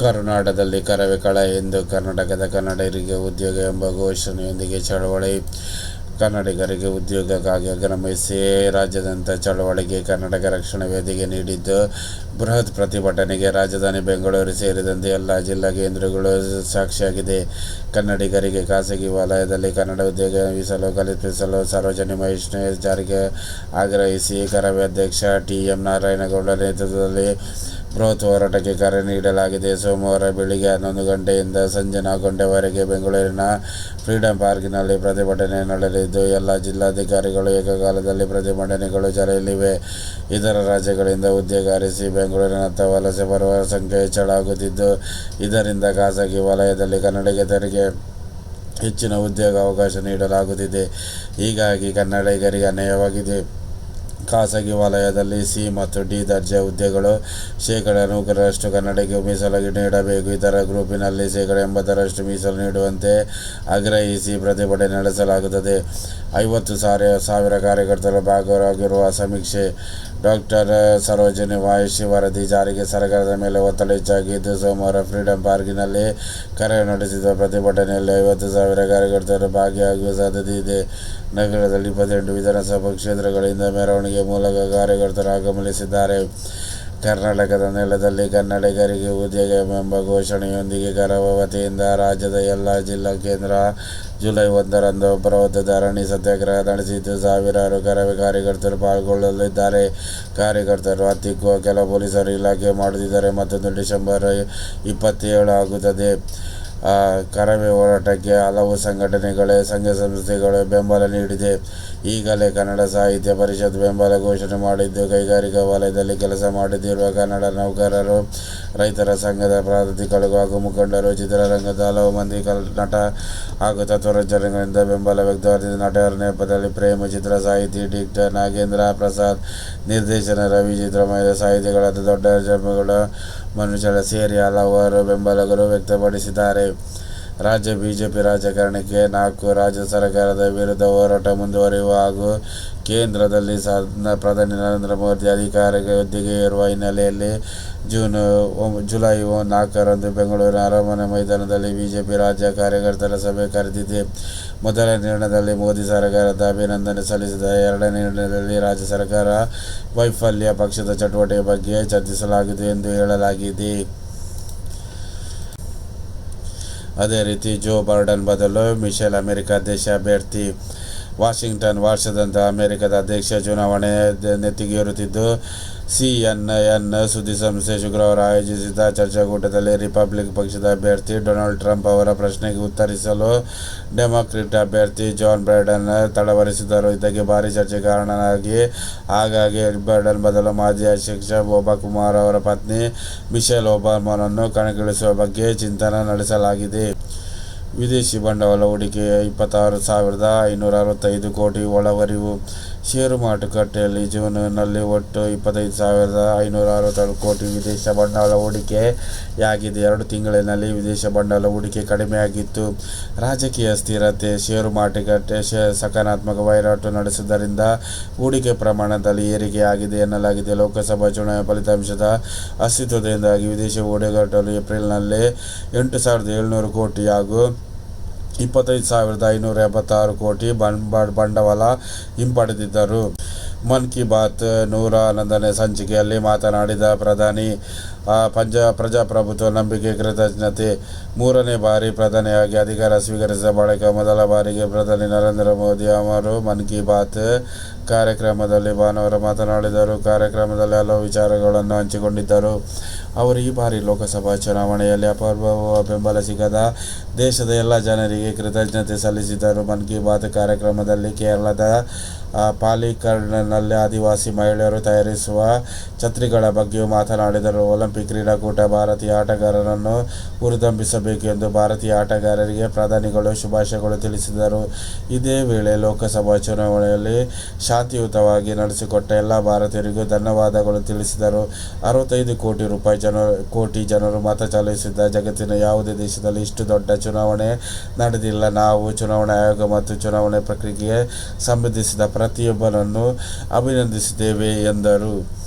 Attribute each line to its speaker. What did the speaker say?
Speaker 1: ಕರುನಾಡದಲ್ಲಿ ಕರವೇ ಕಳ ಎಂದು ಕರ್ನಾಟಕದ ಕನ್ನಡಿಗರಿಗೆ ಉದ್ಯೋಗ ಎಂಬ ಘೋಷಣೆಯೊಂದಿಗೆ ಚಳವಳಿ. ಕನ್ನಡಿಗರಿಗೆ ಉದ್ಯೋಗಕ್ಕಾಗಿ ಆಗ್ರಮಿಸಿ ರಾಜ್ಯಾದ್ಯಂತ ಚಳವಳಿಗೆ ಕರ್ನಾಟಕ ರಕ್ಷಣಾ ವೇದಿಕೆ ನೀಡಿದ್ದು, ಬೃಹತ್ ಪ್ರತಿಭಟನೆಗೆ ರಾಜಧಾನಿ ಬೆಂಗಳೂರು ಸೇರಿದಂತೆ ಎಲ್ಲ ಜಿಲ್ಲಾ ಕೇಂದ್ರಗಳು ಸಾಕ್ಷಿಯಾಗಿದೆ. ಕನ್ನಡಿಗರಿಗೆ ಖಾಸಗಿ ವಲಯದಲ್ಲಿ ಕನ್ನಡ ಉದ್ಯೋಗ ಮೀಸಲು ಕಲ್ಪಿಸಲು ಸಾರ್ವಜನಿಕ ಮಹಿಷ್ಣ ಜಾರಿಗೆ ಆಗ್ರಹಿಸಿ ಕರವೇ ಅಧ್ಯಕ್ಷ ಟಿ ಎಂ ನಾರಾಯಣಗೌಡ ನೇತೃತ್ವದಲ್ಲಿ ಬೃಹತ್ ಹೋರಾಟಕ್ಕೆ ಕರೆ ನೀಡಲಾಗಿದೆ. ಸೋಮವಾರ ಬೆಳಿಗ್ಗೆ ಹನ್ನೊಂದು ಗಂಟೆಯಿಂದ ಸಂಜೆ ನಾಲ್ಕು ಗಂಟೆವರೆಗೆ ಬೆಂಗಳೂರಿನ ಫ್ರೀಡಂ ಪಾರ್ಕ್ನಲ್ಲಿ ಪ್ರತಿಭಟನೆ ನಡೆಯಲಿದ್ದು ಎಲ್ಲ ಜಿಲ್ಲಾಧಿಕಾರಿಗಳು ಏಕಕಾಲದಲ್ಲಿ ಪ್ರತಿಭಟನೆಗಳು ಜರೆಯಲಿವೆ ಇತರ ರಾಜ್ಯಗಳಿಂದ ಉದ್ಯೋಗ ಅರಿಸಿ ಬೆಂಗಳೂರಿನತ್ತ ವಲಸೆ ಬರುವ ಸಂಖ್ಯೆ ಹೆಚ್ಚಳಾಗುತ್ತಿದ್ದು ಇದರಿಂದ ಖಾಸಗಿ ವಲಯದಲ್ಲಿ ಕನ್ನಡಿಗರಿಗೆ ಹೆಚ್ಚಿನ ಉದ್ಯೋಗ ಅವಕಾಶ ನೀಡಲಾಗುತ್ತಿದೆ. ಹೀಗಾಗಿ ಕನ್ನಡಿಗರಿಗೆ ಅನ್ಯಾಯವಾಗಿದೆ. ಖಾಸಗಿ ವಲಯದಲ್ಲಿ ಸಿ ಮತ್ತು ಡಿ ದರ್ಜೆ ಹುದ್ದೆಗಳು, ಶೇಕಡ ನೂರರಷ್ಟು ಕನ್ನಡಕ್ಕೆ ಮೀಸಲಾಗಿ ನೀಡಬೇಕು. ಇತರ ಗ್ರೂಪಿನಲ್ಲಿ ಶೇಕಡ ಎಂಬತ್ತರಷ್ಟು ಮೀಸಲು ನೀಡುವಂತೆ ಆಗ್ರಹಿಸಿ ಪ್ರತಿಭಟನೆ ನಡೆಸಲಾಗುತ್ತದೆ. ಐವತ್ತು ಸಾವಿರ ಸಾವಿರ ಕಾರ್ಯಕರ್ತರು ಭಾಗವಾಗಿರುವ ಸಮೀಕ್ಷೆ ಡಾಕ್ಟರ್ ಸರೋಜಿನಿ ವಾಯುಷಿ ವರದಿ ಜಾರಿಗೆ ಸರ್ಕಾರದ ಮೇಲೆ ಒತ್ತಡ ಹೆಚ್ಚಾಗಿದ್ದು, ಸೋಮವಾರ ಫ್ರೀಡಂ ಪಾರ್ಕಿನಲ್ಲಿ ಕರೆ ನಡೆಸಿದ ಪ್ರತಿಭಟನೆಯಲ್ಲಿ ಐವತ್ತು ಸಾವಿರ ಕಾರ್ಯಕರ್ತರು ಭಾಗಿಯಾಗುವ ಸಾಧ್ಯತೆ ಇದೆ. ನಗರದಲ್ಲಿ ಇಪ್ಪತ್ತೆಂಟು ವಿಧಾನಸಭಾ ಕ್ಷೇತ್ರಗಳಿಂದ ಮೆರವಣಿಗೆ ಮೂಲಕ ಕಾರ್ಯಕರ್ತರು ಆಗಮಿಸಿದ್ದಾರೆ. ಕರ್ನಾಟಕದ ನೆಲದಲ್ಲಿ ಕನ್ನಡಿಗರಿಗೆ ಉದ್ಯೋಗ ಎಂಬ ಘೋಷಣೆಯೊಂದಿಗೆ ಕರವೇ ವತಿಯಿಂದ ರಾಜ್ಯದ ಎಲ್ಲ ಜಿಲ್ಲಾ ಕೇಂದ್ರ ಜುಲೈ ಒಂದರಂದು ಬೃಹತ್ ಧರಣಿ ಸತ್ಯಾಗ್ರಹ ನಡೆಸಿದ್ದು ಸಾವಿರಾರು ಕರವೇ ಕಾರ್ಯಕರ್ತರು ಪಾಲ್ಗೊಳ್ಳಲಿದ್ದಾರೆ. ಕಾರ್ಯಕರ್ತರು ಹತ್ತಿಕ್ಕುವ ಕೆಲ ಪೊಲೀಸರು ಇಲಾಖೆ ಮಾಡುತ್ತಿದ್ದಾರೆ ಮತ್ತೊಂದು ಡಿಸೆಂಬರ್ ಇಪ್ಪತ್ತೇಳು ಆಗುತ್ತದೆ. ಕರವೇ ಹೋರಾಟಕ್ಕೆ ಹಲವು ಸಂಘಟನೆಗಳೇ, ಸಂಘ ಸಂಸ್ಥೆಗಳು ಬೆಂಬಲ ನೀಡಿದೆ. ಈಗಲೇ ಕನ್ನಡ ಸಾಹಿತ್ಯ ಪರಿಷತ್ ಬೆಂಬಲ ಘೋಷಣೆ ಮಾಡಿದ್ದು, ಕೈಗಾರಿಕಾ ವಲಯದಲ್ಲಿ ಕೆಲಸ ಮಾಡುತ್ತಿರುವ ಕನ್ನಡ ನೌಕರರು, ರೈತರ ಸಂಘದ ಪದಾಧಿಕಾರಿಗಳು ಹಾಗೂ ಮುಖಂಡರು, ಚಿತ್ರರಂಗದ ಹಲವು ಮಂದಿ ನಟ ಹಾಗೂ ತತ್ವರಚನೆಗಳಿಂದ ಬೆಂಬಲ ವ್ಯಕ್ತವಾದ ನಟರ ನೆಪದಲ್ಲಿ ಪ್ರೇಮ ಚಿತ್ರ ಸಾಹಿತಿ ಡಿಕ್ಟರ್ ನಾಗೇಂದ್ರ ಪ್ರಸಾದ್, ನಿರ್ದೇಶನ ರವಿ ಚಿತ್ರಮಯದ ಸಾಹಿತಿಗಳಾದ ದೊಡ್ಡ ಜನ್ಮಗಳು ಮನುಷ್ಯರ ಸೇರಿ ಹಲವಾರು ಬೆಂಬಲಗಳು ವ್ಯಕ್ತಪಡಿಸಿದ್ದಾರೆ. ರಾಜ್ಯ ಬಿಜೆಪಿ ರಾಜಕಾರಣಕ್ಕೆ ನಾಲ್ಕು ರಾಜ್ಯ ಸರ್ಕಾರದ ವಿರುದ್ಧ ಹೋರಾಟ ಮುಂದುವರಿಯುವ ಹಾಗೂ ಕೇಂದ್ರದಲ್ಲಿ ಪ್ರಧಾನಿ ನರೇಂದ್ರ ಮೋದಿ ಅಧಿಕಾರ ಹುದ್ದೆಗೆ ಇರುವ ಹಿನ್ನೆಲೆಯಲ್ಲಿ ಜೂನ್ ಜುಲೈ ನಾಲ್ಕರಂದು ಬೆಂಗಳೂರಿನ ಅರಮನೆ ಮೈದಾನದಲ್ಲಿ ಬಿಜೆಪಿ ರಾಜ್ಯ ಕಾರ್ಯಕರ್ತರ ಸಭೆ ಕರೆದಿದೆ. ಮೊದಲ ನಿರ್ಣಯದಲ್ಲಿ ಮೋದಿ ಸರ್ಕಾರದ ಅಭಿನಂದನೆ ಸಲ್ಲಿಸಿದ ಎರಡನೇ ನಿರ್ಣಯದಲ್ಲಿ ರಾಜ್ಯ ಸರ್ಕಾರ ವೈಫಲ್ಯ ಪಕ್ಷದ ಚಟುವಟಿಕೆ ಬಗ್ಗೆ ಚರ್ಚಿಸಲಾಗಿದೆ ಎಂದು ಹೇಳಲಾಗಿದೆ. ಅದೇ ರೀತಿ ಜೋ ಬೈಡನ್ ಬದಲು ಮಿಶೆಲ್ ಅಮೆರಿಕ ಅಧ್ಯಕ್ಷ ಅಭ್ಯರ್ಥಿ ವಾಷಿಂಗ್ಟನ್ ವರ್ಷದಂತಹ ಅಮೆರಿಕದ ಅಧ್ಯಕ್ಷ ಚುನಾವಣೆ ನೆತ್ತಿಗೇರುತ್ತಿದ್ದು ಸಿಎನ್ಎನ್ ಸುದ್ದಿಸಂಸ್ಥೆ ಶುಕ್ರವಾರ ಆಯೋಜಿಸಿದ್ದ ಚರ್ಚಾಕೂಟದಲ್ಲಿ ರಿಪಬ್ಲಿಕ್ ಪಕ್ಷದ ಅಭ್ಯರ್ಥಿ ಡೊನಾಲ್ಡ್ ಟ್ರಂಪ್ ಅವರ ಪ್ರಶ್ನೆಗೆ ಉತ್ತರಿಸಲು ಡೆಮಾಕ್ರೆಟ್ ಅಭ್ಯರ್ಥಿ ಜಾನ್ ಬ್ರೈಡನ್ ತಡವರಿಸಿದರು. ಇದಕ್ಕೆ ಭಾರಿ ಚರ್ಚೆ ಕಾರಣನಾಗಿ ಹಾಗಾಗಿ ಬ್ರೈಡನ್ ಬದಲು ಮಾಜಿ ಅಧ್ಯಕ್ಷ ಒಬಾಕುಮಾರ್ ಅವರ ಪತ್ನಿ ಮಿಶೆಲ್ ಒಬಾಮನನ್ನು ಕಣಕ್ಕಿಳಿಸುವ ಬಗ್ಗೆ ಚಿಂತನೆ ನಡೆಸಲಾಗಿದೆ. ವಿದೇಶಿ ಬಂಡವಾಳ ಹೂಡಿಕೆ ಇಪ್ಪತ್ತಾರು ಸಾವಿರದ ಐನೂರ ಅರವತ್ತೈದು ಕೋಟಿ ಒಳಹರಿವು. ಷೇರು ಮಾರುಕಟ್ಟೆಯಲ್ಲಿ ಜೂನ್ನಲ್ಲಿ ಒಟ್ಟು ಇಪ್ಪತ್ತೈದು ಸಾವಿರದ ಐನೂರ ಅರವತ್ತೆರಡು ಕೋಟಿ ವಿದೇಶ ಬಂಡವಾಳ ಹೂಡಿಕೆಯಾಗಿದೆ. ಎರಡು ತಿಂಗಳಿನಲ್ಲಿ ವಿದೇಶ ಬಂಡವಾಳ ಹೂಡಿಕೆ ಕಡಿಮೆಯಾಗಿತ್ತು. ರಾಜಕೀಯ ಸ್ಥಿರತೆ, ಷೇರು ಮಾರುಕಟ್ಟೆ ಸಕಾರಾತ್ಮಕ ವಹಿವಾಟು ನಡೆಸುವುದರಿಂದ ಹೂಡಿಕೆ ಪ್ರಮಾಣದಲ್ಲಿ ಏರಿಕೆಯಾಗಿದೆ ಎನ್ನಲಾಗಿದೆ. ಲೋಕಸಭಾ ಚುನಾವಣೆ ಫಲಿತಾಂಶದ ಅಸ್ತಿತ್ವದಿಂದಾಗಿ ವಿದೇಶಿ ಹೂಡಿಕೆಗಳು ಏಪ್ರಿಲ್ನಲ್ಲಿ ಎಂಟು ಸಾವಿರದ ಏಳುನೂರು ಕೋಟಿ ಹಾಗೂ ಇಪ್ಪತ್ತೈದು ಸಾವಿರದ ಐನೂರ ಎಪ್ಪತ್ತಾರು ಕೋಟಿ ಬಂಡವಾಳ ಹಿಂಪಡೆದಿದ್ದರು. ಮನ್ ಕಿ ಬಾತ್ ನೂರ ಹನ್ನೊಂದನೇ ಸಂಚಿಕೆಯಲ್ಲಿ ಮಾತನಾಡಿದ ಪ್ರಧಾನಿ ಪಂಜ ಪ್ರಜಾಪ್ರಭುತ್ವ ನಂಬಿಕೆ, ಕೃತಜ್ಞತೆ ಮೂರನೇ ಬಾರಿ ಪ್ರಧಾನಿಯಾಗಿ ಅಧಿಕಾರ ಸ್ವೀಕರಿಸಿದ ಬಳಿಕ ಮೊದಲ ಬಾರಿಗೆ ಪ್ರಧಾನಿ ನರೇಂದ್ರ ಮೋದಿ ಅವರು ಮನ್ ಕಿ ಬಾತ್ ಕಾರ್ಯಕ್ರಮದಲ್ಲಿ ಭಾನುವಾರ ಮಾತನಾಡಿದರು. ಕಾರ್ಯಕ್ರಮದಲ್ಲಿ ಹಲವು ವಿಚಾರಗಳನ್ನು ಹಂಚಿಕೊಂಡಿದ್ದರು. ಅವರು ಈ ಬಾರಿ ಲೋಕಸಭಾ ಚುನಾವಣೆಯಲ್ಲಿ ಅಪೂರ್ವ ಬೆಂಬಲ ಸಿಗದ ದೇಶದ ಎಲ್ಲ ಜನರಿಗೆ ಕೃತಜ್ಞತೆ ಸಲ್ಲಿಸಿದರು. ಮನ್ ಕಿ ಬಾತ್ ಕಾರ್ಯಕ್ರಮದಲ್ಲಿ ಕೇರಳದ ಪಾಲಿಕರ್ನಲ್ಲಿ ಆದಿವಾಸಿ ಮಹಿಳೆಯರು ತಯಾರಿಸುವ ಛತ್ರಿಗಳ ಬಗ್ಗೆಯೂ ಮಾತನಾಡಿದರು. ಒಲಿಂಪಿಕ್ ಕ್ರೀಡಾಕೂಟ ಭಾರತೀಯ ಆಟಗಾರರನ್ನು ಹುರಿದುಂಬಿಸಬೇಕು ಎಂದು ಭಾರತೀಯ ಆಟಗಾರರಿಗೆ ಪ್ರಧಾನಿಗಳು ಶುಭಾಶಯಗಳು ತಿಳಿಸಿದರು. ಇದೇ ವೇಳೆ ಲೋಕಸಭಾ ಚುನಾವಣೆಯಲ್ಲಿ ಶಾಂತಿಯುತವಾಗಿ ನಡೆಸಿಕೊಟ್ಟ ಎಲ್ಲ ಭಾರತೀಯರಿಗೂ ಧನ್ಯವಾದಗಳು ತಿಳಿಸಿದರು. ಅರವತ್ತೈದು ಕೋಟಿ ರೂಪಾಯಿ ಜನ, ಕೋಟಿ ಜನರು ಮತ ಚಲಾಯಿಸಿದ್ದ ಜಗತ್ತಿನ ಯಾವುದೇ ದೇಶದಲ್ಲಿ ಇಷ್ಟು ದೊಡ್ಡ ಚುನಾವಣೆ ನಡೆದಿಲ್ಲ. ನಾವು ಚುನಾವಣಾ ಆಯೋಗ ಮತ್ತು ಚುನಾವಣೆ ಪ್ರಕ್ರಿಯೆಗೆ ಸಂಬಂಧಿಸಿದ ಪ್ರತಿಯೊಬ್ಬರನ್ನು ಅಭಿನಂದಿಸಿದ್ದೇವೆ ಎಂದರು.